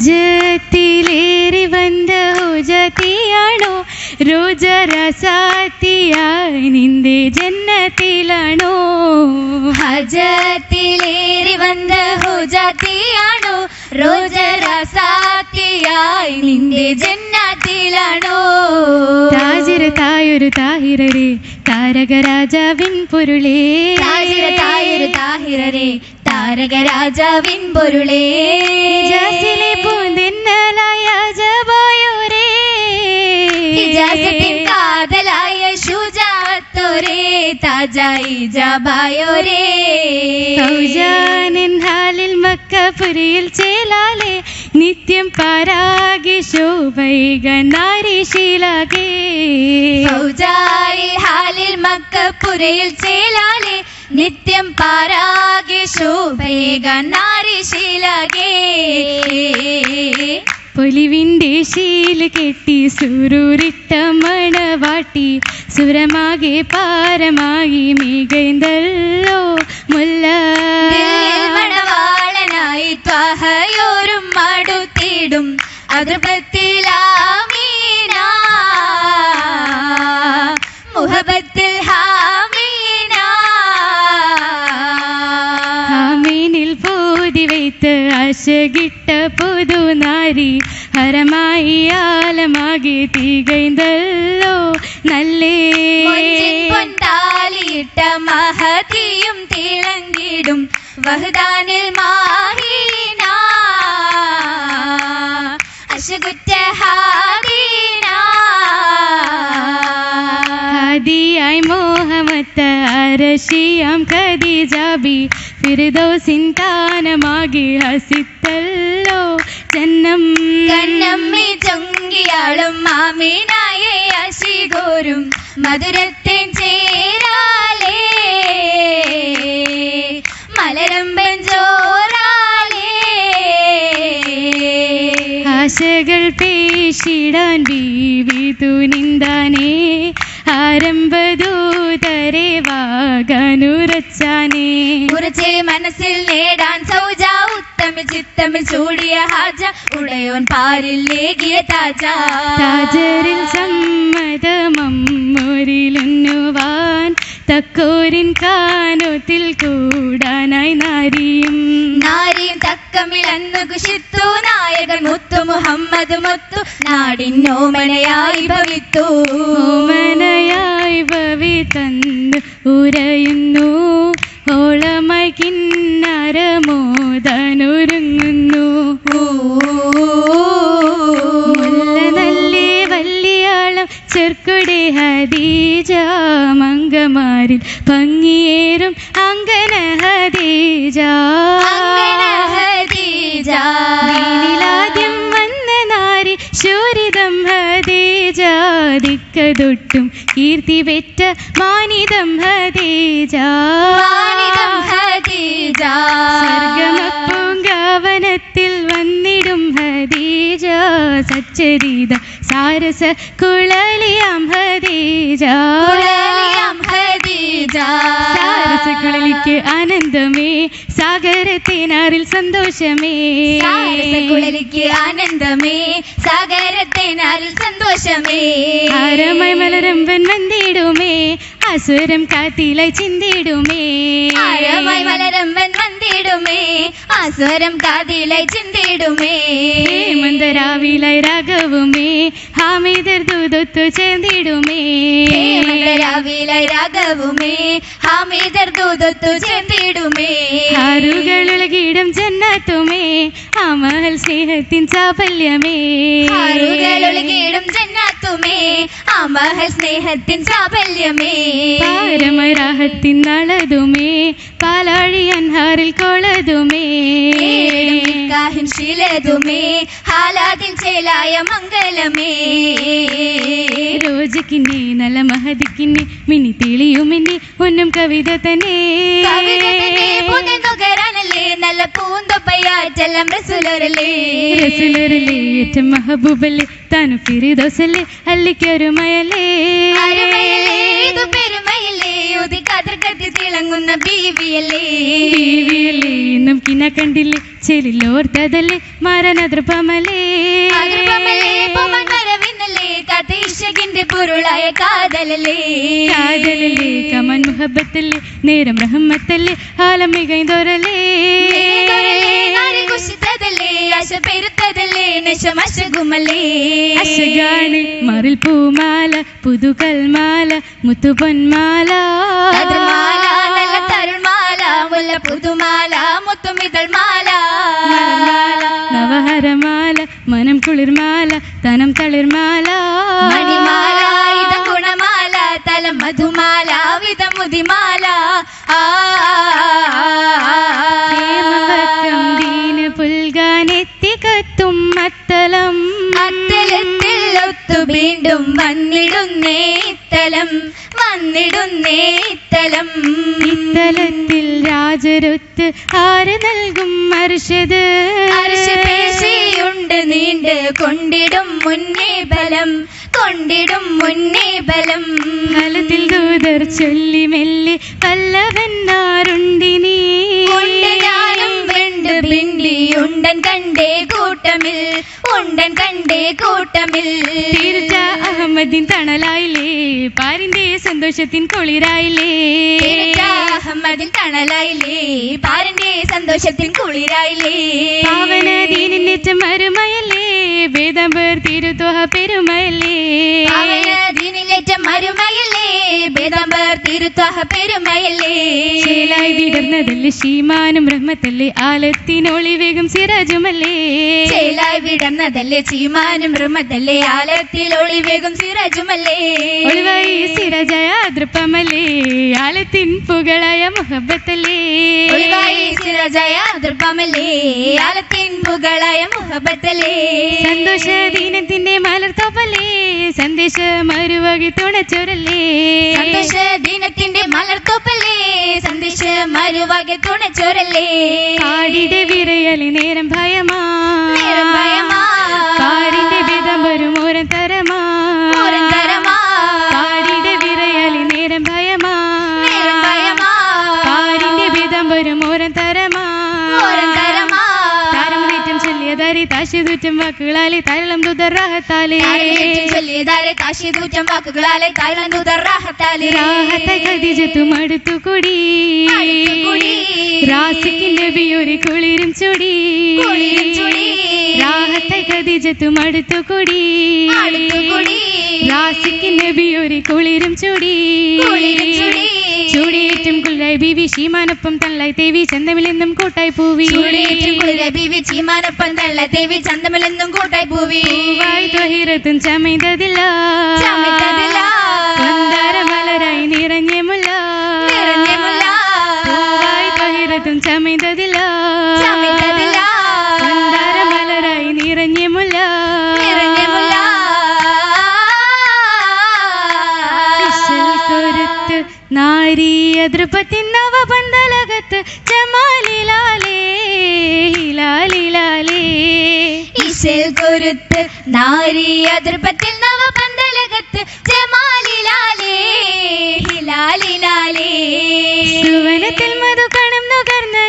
ഹജത്തിലേറി വന്ന ഹുജത്തിയാണോ രോജരസാത്തിയായി നിന്റെ ജന്നത്തിലാണോ ഹജത്തിലേറി വന്ന ഹുജത്തിയാണോ റോജറസാത്തിയായി നിന്റെ ജന്നത്തിലാണോ താജിര തായൊരു താഹിരരെ താരകരാജാവിൻ പൊരുളേ. താജിര തായൊരു താഹിരരെ താരക രാജാവിൻ പൊരുളേ. പൂന്തിന്നലായ ജബായോരേ. കാതലായ ശുജാത്തോരേ താജായി ജാബായോരേ. ഫൗജാനിൻ ഹാലിൽ മക്കപുരിയിൽ ചേലാലെ നിത്യം പരാഗി ശോഭൈക നാരീശീലാകെ. ഫൗജാരിൽ ഹാലിൽ മക്കപ്പുരയിൽ ചേലാലെ നിത്യം പാരാകെ ശോഭേക നാരിശീലകേ. പൊലിവിന്റെ ശീല കെട്ടി സുരൂരിട്ട മണവാട്ടി സുരമാകെ പാരമായി മികൈന്തല്ലോ മുല്ല. മണവാളനായി ത്വഹയോരും മടുത്തിടും അതൃപത്തിലാമീന ഹരമായി ആലമാകെ തികൈന്തല്ലോ നല്ലേ? മൊഞ്ചിൻ പൊൻതാലിയിട്ട മഹതിയും തിളങ്ങിടും വഹദാനിൽ മാഹീന അശുകുറ്റ ഹാദീന ഹാദിയായി മോഹമത്ത അരശിയാം ഖദീജാബി ഫിർദൗസിൻ താനമാകെ ഹസിത്തല്ലോ. ജന്നം. കണ്ണമ്മി ചൊങ്കിയാളും മാമീനായെ അശിഗോരും മധുരത്തെ ചേരാലേ. മലരമ്പൻ ചോറാലേ ആശകൾ പേശിടാൻ ബീവി തുനിന്താനേ ആരംഭദൂതരെ വാഗാനുരച്ചാനേ ഉറച്ചെ മനസ്സിൽ നേടാൻ സൗജ. ഉത്തമി ചിത്തമിൽ ചൂടിയ ഹാജ. ഉടയോൻ പാരിൽ ലേകിയ താജ. താജറിൽ സമ്മതമമ്മൊരിലുന്നുവാൻ തക്കോരിൻ കാനോത്തിൽ കൂടാനായി നാരിയും. നാരിയും തക്കമിൽ അന്ന് കുശിത്തു. നായകൻ മുത്തു മുഹമ്മദ് മുത്തു. നാടിന്നോമനയായി ഭവിത്തു. ഓമനയായി ഭവി തന്നു ഉരയുന്നു ഭംഗിയേറും അങ്കന ഹദീജ ഹദീജാദ്യം വന്ന നാരി ശൂരിതം ഹദീജ. ദിക്കതൊട്ടും കീർത്തി വെറ്റ മാനിതം ഹദീജ. സർഗമപ്പൂങ്കാവനത്തിൽ വന്നിടും ഹദീജ. സച്ചരിത സാരസ കുളലിയാം ഹദീജ. കുളലിക്ക് ആനന്ദമേ. സാഗരത്തിനാറിൽ സന്തോഷമേ. സാരസക്കുഴലിക്ക് ആനന്ദമേ. സാഗരത്തിനാറിൽ സന്തോഷമേ. ആരമായി മലരമ്പൻ വന്നിടുമേ. അസുരം കാത്തില ചിന്തിടുമേ വളരം മലരമ്പൻ വന്നിടുമേ അസുരം കാതില ചിന്തിടുമേ മന്ദരാവില രാഗവുമേ ഹാമിദർ ദൂതൊത്തു ചേർന്നിടുമേ രാവിലായി രാഗവുമേ ഹാമിദർ ദൂതൊത്തു ചെന്നിടുമേ ആറുകളുളകിടം ജന്നത്തുമേ. അമൽ സ്നേഹത്തിൻ സാഫല്യമേ. ആറുകളൊഴുകിയിടും ജന്നത്തുമേ. അമഹൽ മഹൽ സ്നേഹത്തിൻ സാഫല്യമേ. പാരമരാഹത്തിൻ പാലാഴിയൻ ഹാറിൽ കൊളതുമേ ശീലതുമേ ചേലായ മംഗലമേ. രോജക്കിന്നെ നല്ല മഹതിക്കിന്നെ മിനി തെളിയുമെന്നെ ഒന്നും കവിത തന്നെ. നല്ല പൂന്തൊപ്പയാറ്റെല്ലാം മഹബൂബല്ലേ താനു ഫിരിദോസല്ലേ അല്ലിക്കൊരുമയല്ലേ അരുമയല്ലേ. ഇത് പെരുമയല്ലേ ഉതി കതിർക്കത്തി തിളങ്ങുന്ന ബീവിയല്ലേ? ബീവിയല്ലേ എന്നും കിന കണ്ടില്ലേ ചെലിലോർത്തതല്ലേ വരവിന്നല്ലേ കാത്തീശകിന്റെ പൊരുളായ കാതലല്ലേ? കാതലല്ലേ കമൻ മുഹബത്തല്ലേ നേരം റഹമ്മത്തല്ലേ ആലം മികൈ ആശ പെരുത്തതല്ലേ അശകുമലേ. അശകാണ് മറിൽ പൂമാല പുതുകൽമാല മുത്തുപൊന്മാല. നല്ല തരുൾമാല മുല്ല പുതുമാല മുത്തുമിതൾ നവഹരമാല മനം കുളിർമാല തനം തളിർമാല. മണിമാല ഇത ഗുണമാല തലം മധുമാല വിധ മുതിമാല. ആ വീണ്ടും വന്നിടുന്നേ ഇത്തലം വന്നിടുന്നേ ഇത്തലം ഇത്തലത്തിൽ രാജരൊത്ത് ആര് നൽകും അർഷത് അർശപേശിയുണ്ട് നീണ്ട് കൊണ്ടിടും മുന്നേ ബലം കൊണ്ടിടും മുന്നേ ബലം. മലത്തിൽ ദൂതർ ചൊല്ലി മെല്ലെ പല്ലവന്നാറുണ്ടിനീ ഉണ്ട് ഞാനും ഉണ്ടൻ കണ്ടേ കൂട്ടമിൽ. ഉണ്ടൻ കണ്ടേ കൂട്ടമിൽ. തീർച്ച അഹമ്മദിൻ തണലായില്ലേ? പാരിന്റെ സന്തോഷത്തിൻ കുളിരായില്ലേ? അഹമ്മദിൻ തണലായില്ലേ? പാരന്റെ സന്തോഷത്തിൻ കുളിരായില്ലേ? പാവന ദീനിന്റെ മരുമയല്ലേ വേദാംബർ തിരുത്തോഹ പെരുമയല്ലേ? പാവന ദീനിലേറ്റ മരുമയല്ലേ ബേദാംബർ തിരുത്വഹ പെരുമയല്ലേ? ശീലായി വിടർന്നതല്ലേ ശീമാനും റഹ്മത്തല്ലേ ആലത്തിനൊളി വേഗം സിറാജുമല്ലേ ചേലായി വിടർന്നതല്ലേ ചീമാനും ബ്രഹ്മത്തല്ലേ ആലത്തിൽ ഒളിവേഗം സിറജുമല്ലേ? ഒളിവായി സിരാജായ ദൃപ്പമല്ലേ? ആലത്തിൻ പുകളായ മുഹബത്തല്ലേ? ഒളിവായി സിറജയ ദൃപ്പമല്ലേ? ആലത്തിൻ പുകളായ മുഹബത്തല്ലേ? സന്തോഷ ദീനത്തിന്റെ മലർത്തോപ്പല്ലേ? സന്ദേശ മരുവകി തുണച്ചൊരല്ലേ? സന്തോഷ ദിനത്തിന്റെ മലർത്തോപ്പല്ലേ? സന്ദേശ മരുവകി തുണച്ചൊരല്ലേ? കാടിടെ വിരയലി നേരം ഭയമാ നേരം ചെമ്പാക്കുകളാലേ വാക്കുകളാലെ താരളം രുദറാഹത്താലെ കാശി പൂച്ചം വാക്കുകളാലെ താരളം രുദറാഹത്താലെ രാഹത്ത കതിജത്തും അടുത്തു ബിയൊരു കുളിരും ചുടി. രാഹത്ത കതിജത്തും ചുടി. കുളിരബീവി ശീമാനൊപ്പം തള്ളായി തേവി ചന്തമിലെന്നും കൂട്ടായി പൂവി. കുളിരബീവി കൂട്ടായി പൂവി. നിറഞ്ഞ ദ്രുപതി ഈശൽ കുരുത്ത് നാരി അതിർപ്പത്തിൽ നവപന്തലകത്ത് ജമാലിലാലേ ഹിലാലിലാലേ. സുവനത്തിൽ മധുകണം നുകർന്ന്